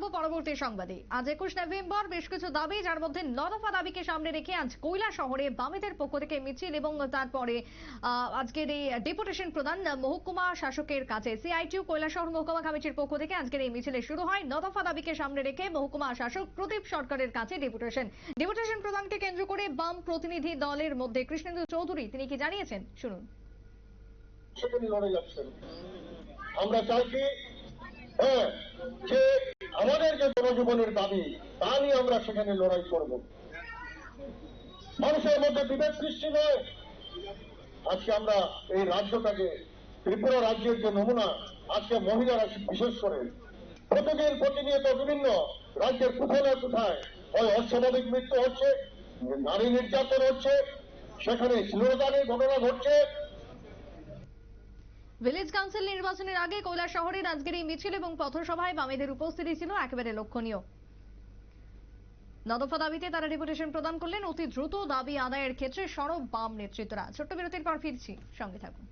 থাকব পরবর্তী সংবাদে। আজ একুশ নভেম্বর, বেশ কিছু দাবি, যার মধ্যে নদফা দাবিকে সামনে রেখে আজ কৈলা শহরে বামেদের পক্ষ থেকে মিছিল এবং তারপরে আজকের এই ডেপুটেশন প্রদান মহকুমা শাসকের কাছে সিআইটিউ কৈলা শহর মহকুমা কমিটির পক্ষ থেকে আজকের এই মিছিলে শুরু হয়। নদফা দাবিকে সামনে রেখে মহকুমা শাসক প্রদীপ সরকারের কাছে ডেপুটেশন। ডেপুটেশন প্রদানকে কেন্দ্র করে বাম প্রতিনিধি দলের মধ্যে কৃষ্ণেন্দু চৌধুরী, তিনি কি জানিয়েছেন? শুনুন। আমরা চাইছি হ্যাঁ যে জনজীবনের দাবি, তা নিয়ে আমরা সেখানে লড়াই করব। মানুষের মধ্যে বিভেদ সৃষ্টি নয় আজকে আমরা এই রাজ্যটাকে, ত্রিপুরা রাজ্যের যে নমুনা, আজকে মহিলারা বিশেষ করে প্রতিদিন প্রতিনিয়ত বিভিন্ন রাজ্যের কোথায় না কোথায়, হয় অস্বাভাবিক মৃত্যু হচ্ছে, নারী নির্যাতন হচ্ছে, সেখানে শিলদানের ঘটনা ঘটছে। ভিলেজ কাউন্সিল নির্বাচনের আগে কৈলা শহরের আজকের এই মিছিল এবং পথসভায় বামেদের উপস্থিতি ছিল একেবারে লক্ষণীয়। নদফা দাবিতে তারা ডেপুটেশন প্রদান করলেন অতি দ্রুত দাবি আদায়ের ক্ষেত্রে সরব বাম নেতৃত্বরা। ছোট্ট বিরতির পর ফিরছি। সঙ্গে থাকুন।